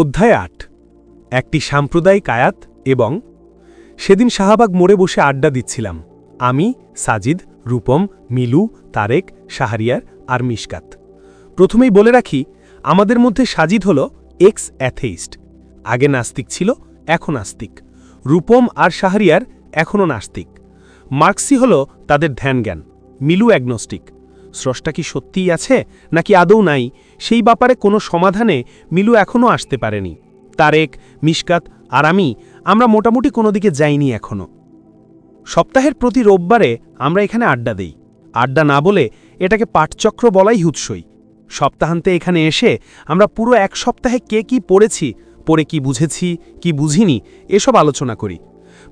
অধ্যায় আট, একটি সাম্প্রদায়িক আয়াত এবং সেদিন শাহবাগ মোড়ে বসে আড্ডা দিচ্ছিলাম। আমি, সাজিদ, রূপম, মিলু, তারেক, শাহরিয়ার আর মিশকাত। প্রথমেই বলে রাখি, আমাদের মধ্যে সাজিদ হল এক্স অ্যাথেইস্ট আগে নাস্তিক ছিল, এখন আস্তিক। রূপম আর শাহরিয়ার এখনও নাস্তিক। মার্কসি হল তাদের ধ্যানজ্ঞান। মিলু অ্যাগনস্টিক স্রষ্টা কি সত্যিই আছে, নাকি আদৌ নাই? সেই ব্যাপারে কোনো সমাধানে মিলু এখনও আসতে পারেনি। তারেক, মিশকাত আর আমি, আমরা মোটামুটি কোনো দিকে যাইনি এখনও। সপ্তাহের প্রতি রোববারে আমরা এখানে আড্ডা দেই। আড্ডা না বলে এটাকে পাঠচক্র বলাই হুৎসই। সপ্তাহান্তে এখানে এসে আমরা পুরো এক সপ্তাহে কে কি পড়েছি, পড়ে কি বুঝেছি, কি বুঝিনি, এসব আলোচনা করি।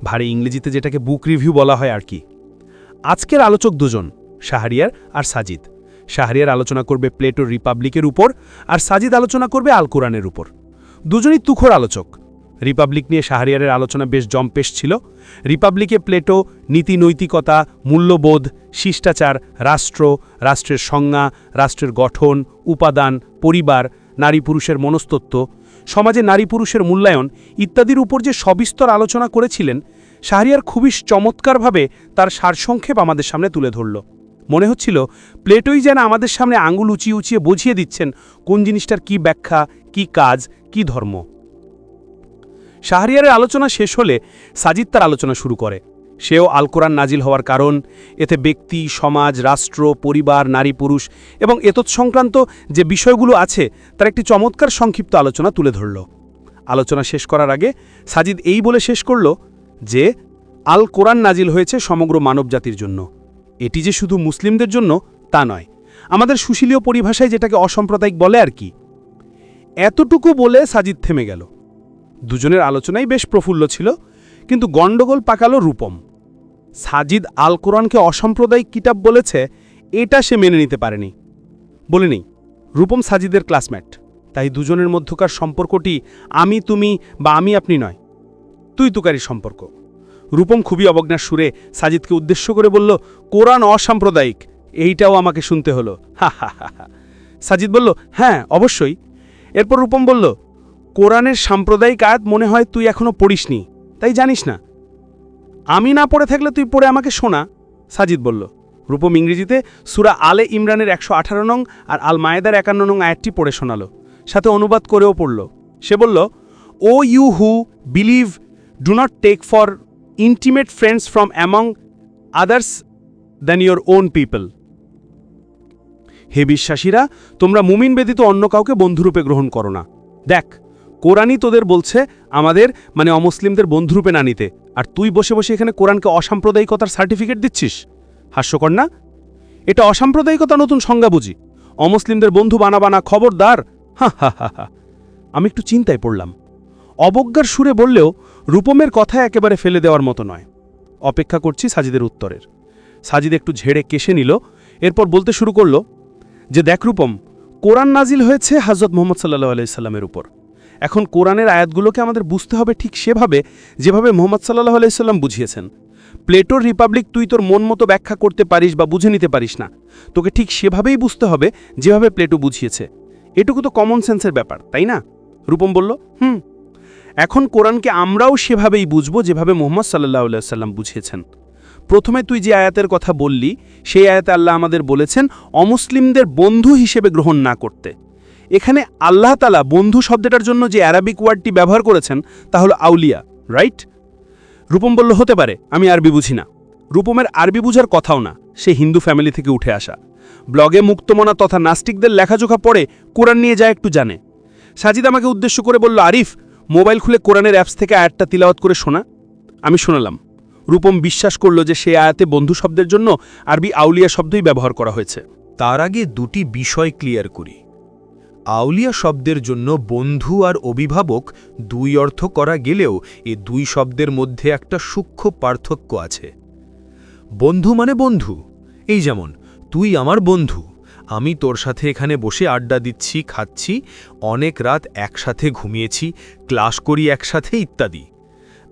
ভারী ইংরেজিতে যেটাকে বুক রিভিউ বলা হয় আর কি। আজকের আলোচক দুজন। শাহরিয়ার আর সাজিদ। শাহরিয়ার আলোচনা করবে প্লেটোর রিপাবলিকের উপর আর সাজিদ আলোচনা করবে আল কোরআনের উপর। দুজনই তুখোর আলোচক। রিপাবলিক নিয়ে শাহরিয়ারের আলোচনা বেশ জম্পেশ ছিল। রিপাবলিকে প্লেটো নীতি নৈতিকতা, মূল্যবোধ, শিষ্টাচার, রাষ্ট্র, রাষ্ট্রের সংজ্ঞা, রাষ্ট্রের গঠন, উপাদান, পরিবার, নারী পুরুষের মনস্তত্ত্ব সমাজে নারী পুরুষের মূল্যায়ন ইত্যাদির উপর যে সবিস্তর আলোচনা করেছিলেন, শাহরিয়ার খুবই চমৎকারভাবে তার সারসংক্ষেপ আমাদের সামনে তুলে ধরল। মনে হচ্ছিল প্লেটোই যেন আমাদের সামনে আঙুল উঁচিয়ে উঁচিয়ে বুঝিয়ে দিচ্ছেন কোন জিনিসটার কি ব্যাখ্যা, কি কাজ, কি ধর্ম। শাহরিয়ারের আলোচনা শেষ হলে সাজিদ তার আলোচনা শুরু করে। সেও আল কোরআন নাজিল হওয়ার কারণ, এতে ব্যক্তি, সমাজ, রাষ্ট্র, পরিবার, নারী, পুরুষ এবং এতৎ সংক্রান্ত যে বিষয়গুলো আছে, তার একটি চমৎকার সংক্ষিপ্ত আলোচনা তুলে ধরল। আলোচনা শেষ করার আগে সাজিদ এই বলে শেষ করল যে আল কোরআন নাজিল হয়েছে সমগ্র মানবজাতির জন্য। এটি যে শুধু মুসলিমদের জন্য তা নয়, আমাদের সুশীলীয় পরিভাষায় যেটাকে অসাম্প্রদায়িক বলে আর কি। এতটুকু বলে সাজিদ থেমে গেল। দুজনের আলোচনাই বেশ প্রফুল্ল ছিল, কিন্তু গণ্ডগোল পাকালো রূপম। সাজিদ আল কোরআনকে অসাম্প্রদায়িক কিতাব বলেছে, এটা সে মেনে নিতে পারেনি। বলিনি রূপম সাজিদের ক্লাসমেট তাই দুজনের মধ্যকার সম্পর্কটি আমি, তুমি বা আমি, আপনি নয় তুই তুকারি সম্পর্ক। রূপম খুবই অবজ্ঞার সুরে সাজিদকে উদ্দেশ্য করে বলল, কোরআন অসাম্প্রদায়িক, এইটাও আমাকে শুনতে হলো। হা হা হা সাজিদ বলল হ্যাঁ অবশ্যই। এরপর রূপম বলল, কোরআনের সাম্প্রদায়িক আয়াত মনে হয় তুই এখনও পড়িসনি, তাই জানিস না। আমি না পড়ে থাকলে তুই পড়ে আমাকে শোনা। সাজিদ বলল। রূপম ইংরেজিতে সুরা আলে ইমরানের একশো আঠারো নং আর আল মায়েদার একান্ন নং আয়াতটি পড়ে শোনালো, সাথে অনুবাদ করেও পড়ল। সে বলল, O you who believe, do not take for intimate friends from among others than your own people হে বিশ্বাসীরা, তোমরা মুমিন ব্যতীত অন্য কাউকে বন্ধুরূপে গ্রহণ করো না। দেখ, কোরআনই তোদের বলছে, আমাদের মানে অমুসলিমদের বন্ধুরূপে না নিতে। আর তুই বসে বসে এখানে কোরআনকে অসাম্প্রদায়িকতার সার্টিফিকেট দিচ্ছিস? হাস্যকর না? এটা অসাম্প্রদায়িকতা নতুন সংজ্ঞা বুঝি। অমুসলিমদের বন্ধু বানাবানা খবরদার? হা হা হা হা। আমি একটু চিন্তায় পড়লাম। অবজ্ঞার সুরে বললেও রূপমের কথা একেবারে ফেলে দেওয়ার মতো নয়। অপেক্ষা করছি সাজিদের উত্তরের। সাজিদ একটু ঝেড়ে কেশে নিল, এরপর বলতে শুরু করল যে, দেখ রূপম, কোরআন নাজিল হয়েছে হজরত মোহাম্মদ সাল্লাহ আলাইসাল্লামের উপর। এখন কোরআনের আয়াতগুলোকে আমাদের বুঝতে হবে ঠিক সেভাবে যেভাবে মোহাম্মদ সাল্লাহ আলাইসাল্লাম বুঝিয়েছেন। প্লেটোর রিপাবলিক তুই তোর মন মতো ব্যাখ্যা করতে পারিস বা বুঝে নিতে পারিস না। তোকে ঠিক সেভাবেই বুঝতে হবে যেভাবে প্লেটো বুঝিয়েছে। এটুকু তো কমন সেন্সের ব্যাপার, তাই না? রূপম বলল, হুম। এখন কোরআনকে আমরাও সেভাবেই বুঝব যেভাবে মোহাম্মদ সাল্লাহ সাল্লাম বুঝিয়েছেন প্রথমে তুই যে আয়াতের কথা বললি, সেই আয়াতে আল্লাহ আমাদের বলেছেন, অমুসলিমদের বন্ধু হিসেবে গ্রহণ না করতে। এখানে আল্লাহ তালা বন্ধু শব্দটার জন্য যে অ্যারাবিক ওয়ার্ডটি ব্যবহার করেছেন, তা হলো আউলিয়া, রাইট? রূপম বলল, হতে পারে, আমি আরবি বুঝি না। রূপমের আরবি বুঝার কথাও না, সে হিন্দু ফ্যামিলি থেকে উঠে আসা। ব্লগে মুক্তমনা তথা নাস্তিকদের লেখাজোখা পড়ে কোরআন নিয়ে যায় একটু জানে। সাজিদ আমাকে উদ্দেশ্য করে বলল, আরিফ মোবাইল খুলে কোরআনের অ্যাপস থেকে আয়াতটা তিলাওয়াত করে শোনা। আমি শোনালাম। রূপম বিশ্বাস করল যে সে আয়াতে বন্ধু শব্দের জন্য আরবি আউলিয়া শব্দই ব্যবহার করা হয়েছে। তার আগে দুটি বিষয় ক্লিয়ার করি। আউলিয়া শব্দের জন্য বন্ধু আর অভিভাবক দুই অর্থ করা গেলেও এ দুই শব্দের মধ্যে একটা সূক্ষ্ম পার্থক্য আছে। বন্ধু মানে বন্ধু। এই যেমন, তুই আমার বন্ধু। আমি তোর সাথে এখানে বসে আড্ডা দিচ্ছি, খাচ্ছি, অনেক রাত একসাথে ঘুমিয়েছি, ক্লাস করি একসাথে ইত্যাদি।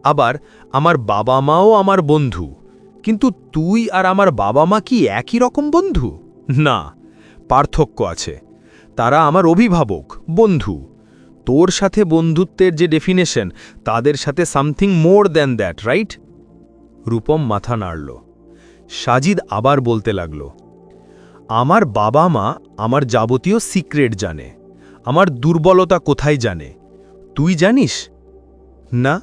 আবার আমার বাবা মাও আমার বন্ধু। কিন্তু তুই আর আমার বাবা মা কি একই রকম বন্ধু? না, পার্থক্য আছে। তারা আমার অভিভাবক, বন্ধু। তোর সাথে বন্ধুত্বের যে ডেফিনেশন তাদের সাথে something more than that right Rupam মাথা নাড়ল। সাজিদ আবার বলতে লাগল আমার বাবা মা আমার যাবতীয় সিক্রেট জানে। আমার দুর্বলতা কোথায় জানে? তুই জানিস? না।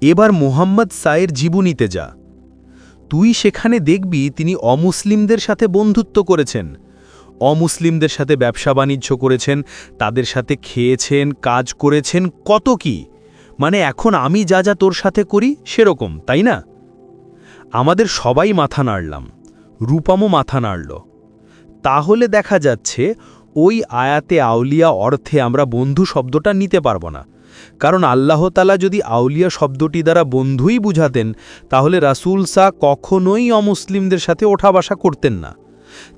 এবার মোহাম্মদ সায়ের জীবনীতে যা। তুই সেখানে দেখবি তিনি অমুসলিমদের সাথে বন্ধুত্ব করেছেন। অমুসলিমদের সাথে ব্যবসা বাণিজ্য করেছেন, তাদের সাথে খেয়েছেন, কাজ করেছেন, কত কি? মানে এখন আমি যা যা তোর সাথে করি সেরকম, তাই না? আমাদের সবাই মাথা নাড়লাম। রূপমও মাথা নাড়ল। তাহলে দেখা যাচ্ছে ওই আয়াতে আউলিয়া অর্থে আমরা বন্ধু শব্দটা নিতে পারব না। কারণ আল্লাহতালা যদি আউলিয়া শব্দটি দ্বারা বন্ধুই বুঝাতেন, তাহলে রাসুল সা কখনোই অমুসলিমদের সাথে ওঠা বসা করতেন না।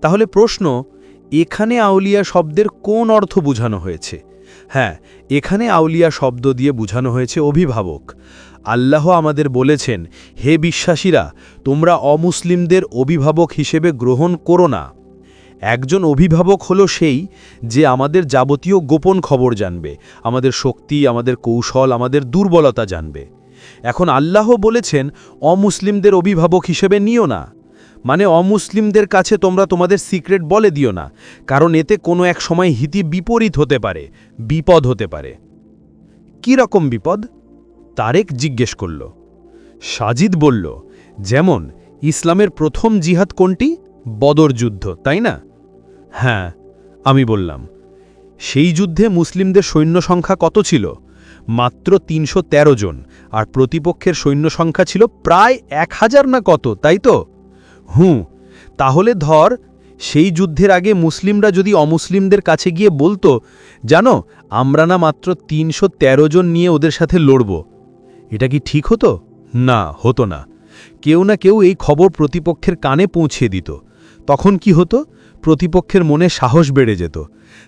তাহলে প্রশ্ন, এখানে আউলিয়া শব্দের কোন অর্থ বোঝানো হয়েছে? হ্যাঁ এখানে আউলিয়া শব্দ দিয়ে বোঝানো হয়েছে অভিভাবক। আল্লাহ আমাদের বলেছেন, হে বিশ্বাসীরা, তোমরা অমুসলিমদের অভিভাবক হিসেবে গ্রহণ করো না। একজন অভিভাবক হলো সেই যে আমাদের যাবতীয় গোপন খবর জানবে, আমাদের শক্তি, আমাদের কৌশল, আমাদের দুর্বলতা জানবে। এখন আল্লাহ বলেছেন, অমুসলিমদের অভিভাবক হিসেবে নিও না। মানে অমুসলিমদের কাছে তোমরা তোমাদের সিক্রেট বলে দিও না, কারণ এতে কোনো এক সময় হিতি বিপরীত হতে পারে, বিপদ হতে পারে। কি রকম বিপদ? তারেক জিজ্ঞেস করল। সাজিদ বলল, যেমন ইসলামের প্রথম জিহাদ কোনটি? বদর যুদ্ধ, তাই না? হ্যাঁ আমি বললাম। সেই যুদ্ধে মুসলিমদের সৈন্য সংখ্যা কত ছিল? মাত্র তিনশো তেরো জন, আর প্রতিপক্ষের সৈন্য সংখ্যা ছিল প্রায় এক হাজার না কত, তাই তো? হুঁ, তাহলে ধর, সেই যুদ্ধের আগে মুসলিমরা যদি অমুসলিমদের কাছে গিয়ে বলতো, জানো, আমরা না মাত্র তিনশো তেরো জন নিয়ে ওদের সাথে লড়ব। এটা কি ঠিক হতো? না হতো না। কেউ না কেউ এই খবর প্রতিপক্ষের কানে পৌঁছে দিত। তখন কি হতো? প্রতিপক্ষের মনে সাহস বেড়ে যেত।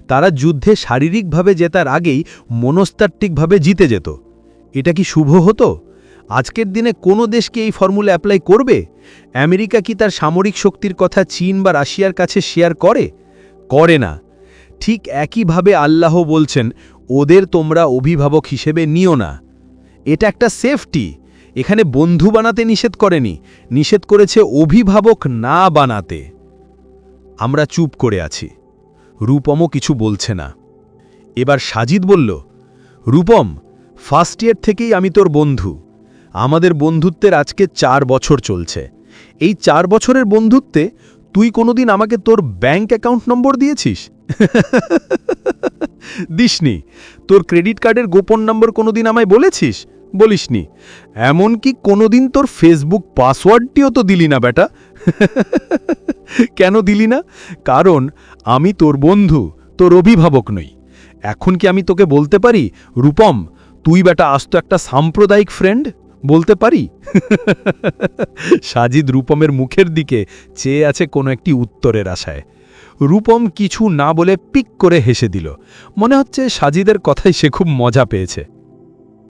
তারা যুদ্ধে শারীরিকভাবে জেতার আগেই মনস্তাত্ত্বিকভাবে জিতে যেত। এটা কি শুভ হতো? আজকের দিনে কোনো দেশকে এই ফর্মুলা অ্যাপ্লাই করবে? আমেরিকা কি তার সামরিক শক্তির কথা চীন বা রাশিয়ার কাছে শেয়ার করে? করে না। ঠিক একইভাবে আল্লাহ বলছেন, ওদের তোমরা অভিভাবক হিসেবে নিও না। এটা একটা সেফটি এখানে বন্ধু বানাতে নিষেধ করেনি। নিষেধ করেছে অভিভাবক না বানাতে। আমরা চুপ করে আছি। রূপমও কিছু বলছে না। এবার সাজিদ বলল, রূপম ফার্স্ট ইয়ার থেকেই আমি তোর বন্ধু। আমাদের বন্ধুত্বের আজকে চার বছর চলছে। এই চার বছরের বন্ধুত্বে তুই কোনোদিন আমাকে তোর ব্যাংক অ্যাকাউন্ট নম্বর দিয়েছিস? দিসনি। তোর ক্রেডিট কার্ডের গোপন নম্বর কোনোদিন আমায় বলেছিস? বলিসনি। এমনকি কোনোদিন তোর ফেসবুক পাসওয়ার্ডটিও তো দিলি না বেটা কেন দিলি না? কারণ আমি তোর বন্ধু, তোর অভিভাবক নই। এখন কি আমি তোকে বলতে পারি? রূপম, তুই বেটা আস্ত একটা সাম্প্রদায়িক ফ্রেন্ড বলতে পারি? সাজিদ রূপমের মুখের দিকে চেয়ে আছে কোনো একটি উত্তরের আশায়। রূপম কিছু না বলে পিক করে হেসে দিল। মনে হচ্ছে সাজিদের কথাই সে খুব মজা পেয়েছে।